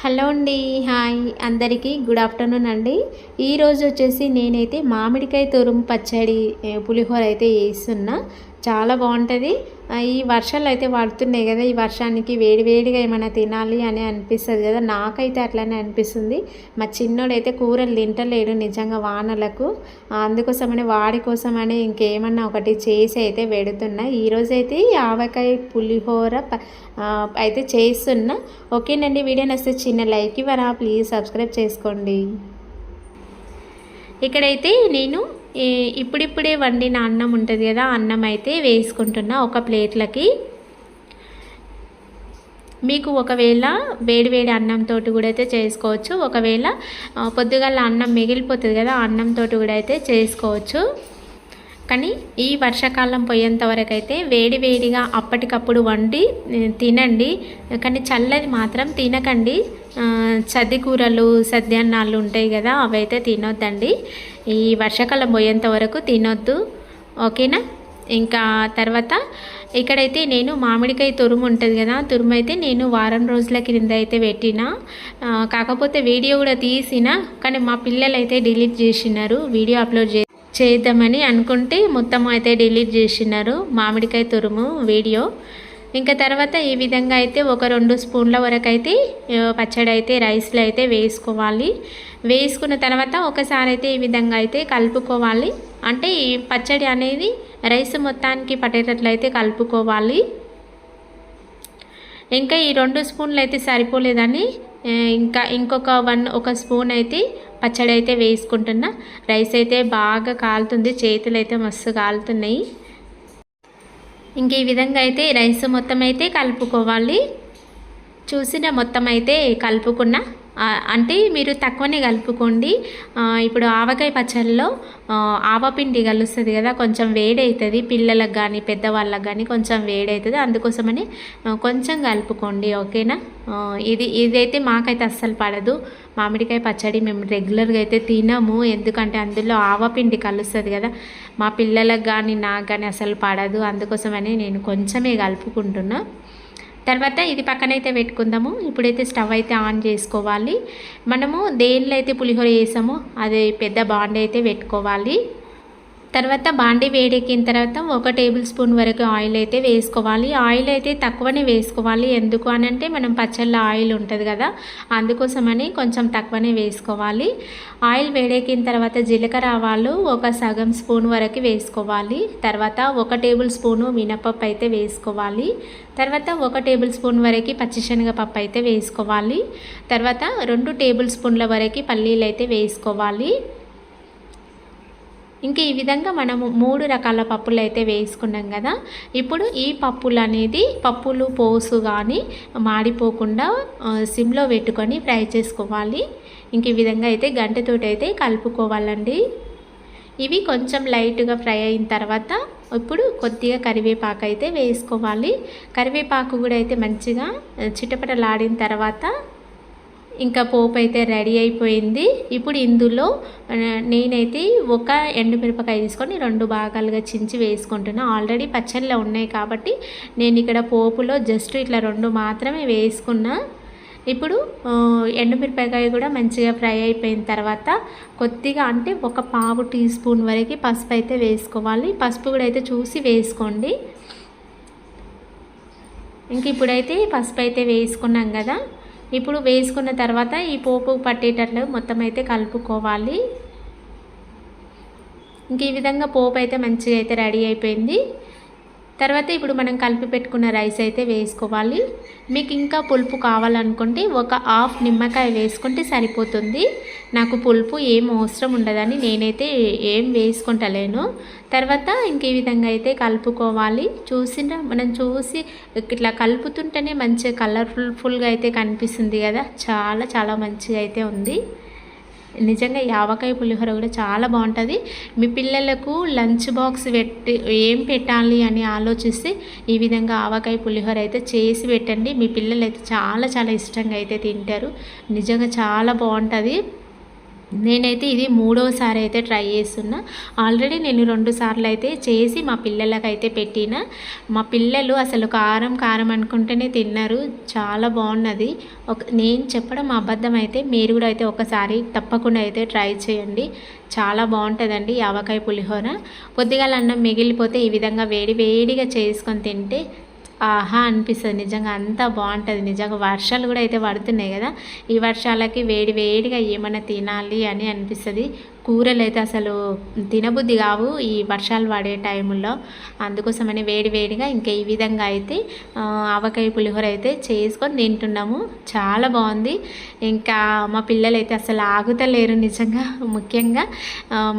Hello అండి hi. అందరికీ good afternoon అండి. ఈరోజు వచ్చేసి నేనైతే మామిడికాయ తురుము పచ్చడి పులిహోర అయితే వేస్తున్నా చాలా బాగుంటుంది. ఈ వర్షాలు అయితే పడుతున్నాయి కదా ఈ వర్షానికి వేడి వేడిగా ఏమైనా తినాలి అని అనిపిస్తుంది కదా నాకైతే అట్లానే అనిపిస్తుంది. మా చిన్నోడైతే కూరలు తింటలేడు నిజంగా వానలకు. అందుకోసమని వాడి కోసమని ఇంకేమన్నా ఒకటి చేసి అయితే పెడుతున్నా. ఈరోజైతే ఈ ఆవకాయ పులిహోర అయితే చేస్తున్నా. ఓకేనండి వీడియో నచ్చితే చిన్న లైక్ ఇవ్వరా? ప్లీజ్ సబ్స్క్రైబ్ చేసుకోండి. ఇక్కడైతే నేను ఇప్పుడిప్పుడే వండిన అన్నం ఉంటుంది కదా అన్నం అయితే వేసుకుంటున్నా ఒక ప్లేట్లకి. మీకు ఒకవేళ వేడివేడి అన్నంతో కూడా అయితే చేసుకోవచ్చు. ఒకవేళ పొద్దుగల పొద్దుగాల అన్నం మిగిలిపోతుంది కదా అన్నంతో కూడా అయితే చేసుకోవచ్చు. కానీ ఈ వర్షాకాలం పోయేంత వరకు అయితే వేడి వేడిగా అప్పటికప్పుడు వండి తినండి. కానీ చల్లది మాత్రం తినకండి. సద్ది కూరలు సద్యాన్నాలు ఉంటాయి కదా అవైతే తినొద్దండి. ఈ వర్షాకాలం పోయేంత వరకు తినొద్దు. ఓకేనా? ఇంకా తర్వాత ఇక్కడైతే నేను మామిడికాయ తురుము ఉంటుంది కదా తురుము అయితే నేను వారం రోజుల క్రింద అయితే పెట్టిన. కాకపోతే వీడియో కూడా తీసిన కానీ మా పిల్లలు అయితే డిలీట్ చేసినారు వీడియో అప్లోడ్ చే చేద్దామని అనుకుంటే మొత్తం అయితే డిలీట్ చేసినారు. మామిడికాయ తురుము వీడియో. ఇంకా తర్వాత ఈ విధంగా అయితే ఒక రెండు స్పూన్ల వరకు అయితే పచ్చడి అయితే రైస్లో అయితే వేసుకోవాలి. వేసుకున్న తర్వాత ఒకసారి అయితే ఈ విధంగా అయితే కలుపుకోవాలి. అంటే ఈ పచ్చడి అనేది రైస్ మొత్తానికి పట్టేటట్లు అయితే కలుపుకోవాలి. ఇంకా ఈ రెండు స్పూన్లు అయితే సరిపోలేదని ఇంకా ఇంకొక వన్ ఒక స్పూన్ అయితే పచ్చడి అయితే వేసుకుంటున్నా. రైస్ అయితే బాగా కాలుతుంది. చేతులు అయితే మస్తు కాలుతున్నాయి. ఇంక ఈ విధంగా అయితే రైస్ మొత్తం అయితే కలుపుకోవాలి. చూసిన మొత్తం అయితే కలుపుకున్నా. అంటే మీరు తక్కువనే కలుపుకోండి. ఇప్పుడు ఆవకాయ పచ్చళ్ళలో ఆవపిండి కలుస్తుంది కదా కొంచెం వేడవుతుంది పిల్లలకు కానీ పెద్దవాళ్ళకి కానీ కొంచెం వేడవుతుంది అందుకోసమని కొంచెం కలుపుకోండి ఓకేనా? ఇది ఇదైతే మాకైతే అస్సలు పడదు. మామిడికాయ పచ్చడి మేము రెగ్యులర్గా అయితే తినము. ఎందుకంటే అందులో ఆవపిండి కలుస్తుంది కదా. మా పిల్లలకు కానీ నాకు కానీ అసలు పడదు. అందుకోసమని నేను కొంచెమే కలుపుకుంటున్నా. తర్వాత ఇది పక్కనైతే పెట్టుకుందాము. ఇప్పుడైతే స్టవ్ అయితే ఆన్ చేసుకోవాలి. మనము దేనిలో అయితే పులిహోర వేసామో అది పెద్ద బాండ్ అయితే పెట్టుకోవాలి. తర్వాత బాండి వేడెక్కిన తర్వాత ఒక టేబుల్ స్పూన్ వరకు ఆయిల్ అయితే వేసుకోవాలి. ఆయిల్ అయితే తక్కువనే వేసుకోవాలి. ఎందుకు అని అంటే మనం పచ్చళ్ళ ఆయిల్ ఉంటుంది కదా అందుకోసమని కొంచెం తక్కువనే వేసుకోవాలి. ఆయిల్ వేడెక్కిన తర్వాత జీలకర్ర ఆవాలు ఒక సగం స్పూన్ వరకు వేసుకోవాలి. తర్వాత ఒక టేబుల్ స్పూను మినపప్పు అయితే వేసుకోవాలి. తర్వాత ఒక టేబుల్ స్పూన్ వరకు పచ్చిశనగపప్పు అయితే వేసుకోవాలి. తర్వాత రెండు టేబుల్ స్పూన్ల వరకు పల్లీలు అయితే వేసుకోవాలి. ఇంకా ఈ విధంగా మనము మూడు రకాల పప్పులు అయితే వేసుకున్నాం కదా. ఇప్పుడు ఈ పప్పులు అనేది పప్పులు పోసు కానీ మాడిపోకుండా సిమ్లో పెట్టుకొని ఫ్రై చేసుకోవాలి. ఇంక ఈ విధంగా అయితే గంటతోటి అయితే కలుపుకోవాలండి. ఇవి కొంచెం లైట్గా ఫ్రై అయిన తర్వాత ఇప్పుడు కొద్దిగా కరివేపాకు అయితే వేసుకోవాలి. కరివేపాకు కూడా అయితే మంచిగా చిటపటలాడిన తర్వాత ఇంకా పోపు అయితే రెడీ అయిపోయింది. ఇప్పుడు ఇందులో నేనైతే ఒక ఎండుమిరపకాయ తీసుకొని రెండు భాగాలుగా చించి వేసుకుంటున్నా. ఆల్రెడీ పచ్చళ్ళలో ఉన్నాయి కాబట్టి నేను ఇక్కడ పోపులో జస్ట్ ఇట్లా రెండు మాత్రమే వేసుకున్నా. ఇప్పుడు ఎండుమిరపకాయ కూడా మంచిగా ఫ్రై అయిపోయిన తర్వాత కొద్దిగా అంటే ఒక పావు టీ స్పూన్ వరకు పసుపు అయితే వేసుకోవాలి. పసుపు కూడా అయితే చూసి వేసుకోండి. ఇంక ఇప్పుడైతే పసుపు అయితే వేసుకున్నాం కదా. ఇప్పుడు వేసుకున్న తర్వాత ఈ పోపు పట్టేటట్లు మొత్తం అయితే కలుపుకోవాలి. ఇంక ఈ విధంగా పోపు అయితే మంచిగా అయితే రెడీ అయిపోయింది. తర్వాత ఇప్పుడు మనం కలిపి పెట్టుకున్న రైస్ అయితే వేసుకోవాలి. మీకు ఇంకా పులుపు కావాలనుకుంటే ఒక హాఫ్ నిమ్మకాయ వేసుకుంటే సరిపోతుంది. నాకు పులుపు ఏం అవసరం ఉండదని నేనైతే ఏం వేసుకుంటలేను. తర్వాత ఇంక ఈ విధంగా అయితే కలుపుకోవాలి. చూసిన మనం చూసి ఇట్లా కలుపుతుంటేనే మంచిగా కలర్ఫుల్గా అయితే కనిపిస్తుంది కదా? చాలా చాలా మంచిగా అయితే ఉంది. నిజంగా ఈ ఆవకాయ పులిహోర కూడా చాలా బాగుంటుంది. మీ పిల్లలకు లంచ్ బాక్స్ పెట్టి ఏం పెట్టాలి అని ఆలోచిస్తే ఈ విధంగా ఆవకాయ పులిహోర అయితే చేసి పెట్టండి. మీ పిల్లలు అయితే చాలా చాలా ఇష్టంగా అయితే తింటారు. నిజంగా చాలా బాగుంటుంది. నేనైతే ఇది మూడోసారి అయితే ట్రై చేస్తున్నా. ఆల్రెడీ నేను రెండు సార్లు అయితే చేసి మా పిల్లలకైతే పెట్టిన. మా పిల్లలు అసలు కారం కారం అనుకుంటేనే తిన్నారు. చాలా బాగున్నది. ఒక నేను చెప్పడం అబద్ధం అయితే మీరు కూడా అయితే ఒకసారి తప్పకుండా అయితే ట్రై చేయండి. చాలా బాగుంటుందండి ఈ ఆవకాయ పులిహోర. పొద్దుగాల అన్నం మిగిలిపోతే ఈ విధంగా వేడి వేడిగా చేసుకొని తింటే ఆహా అనిపిస్తుంది. నిజంగా అంతా బాగుంటుంది. నిజంగా వర్షాలు కూడా అయితే పడుతున్నాయి కదా. ఈ వర్షాలకి వేడి వేడిగా ఏమైనా తినాలి అని అనిపిస్తుంది. కూరలు అయితే అసలు తినబుద్ధి కావు ఈ వర్షాలు పడే టైంలో అందుకోసమని వేడి వేడిగా ఇంకా ఈ విధంగా అయితే ఆవకాయ పులిహోర అయితే చేసుకొని తింటున్నాము. చాలా బాగుంది. ఇంకా మా పిల్లలు అయితే అసలు ఆగుతలేరు నిజంగా ముఖ్యంగా.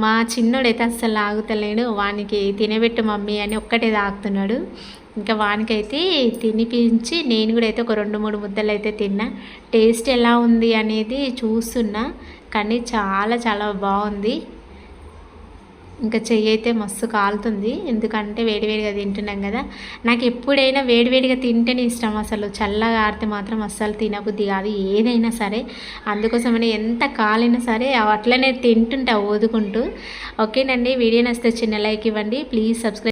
మా చిన్నోడైతే అసలు ఆగుతలేడు. వానికి తినబెట్టు మమ్మీ అని ఒక్కటే తాగుతున్నాడు. ఇంకా వానికైతే తినిపించి నేను కూడా అయితే ఒక రెండు మూడు ముద్దలు అయితే తిన్నా. టేస్ట్ ఎలా ఉంది అనేది చూస్తున్నా కానీ చాలా చాలా బాగుంది. ఇంకా చెయ్యి అయితే మస్తు కాలుతుంది ఎందుకంటే వేడివేడిగా తింటున్నాం కదా. నాకు ఎప్పుడైనా వేడివేడిగా తింటేనే ఇష్టం అసలు. చల్లగా ఆడితే మాత్రం అస్సలు తినబుద్ధి కాదు ఏదైనా సరే. అందుకోసమని ఎంత కాలైనా సరే అవి అట్లనే తింటుంటా ఓదుకుంటూ ఓకేనండి వీడియో నచ్చితే చిన్న లైక్ ఇవ్వండి. Please subscribe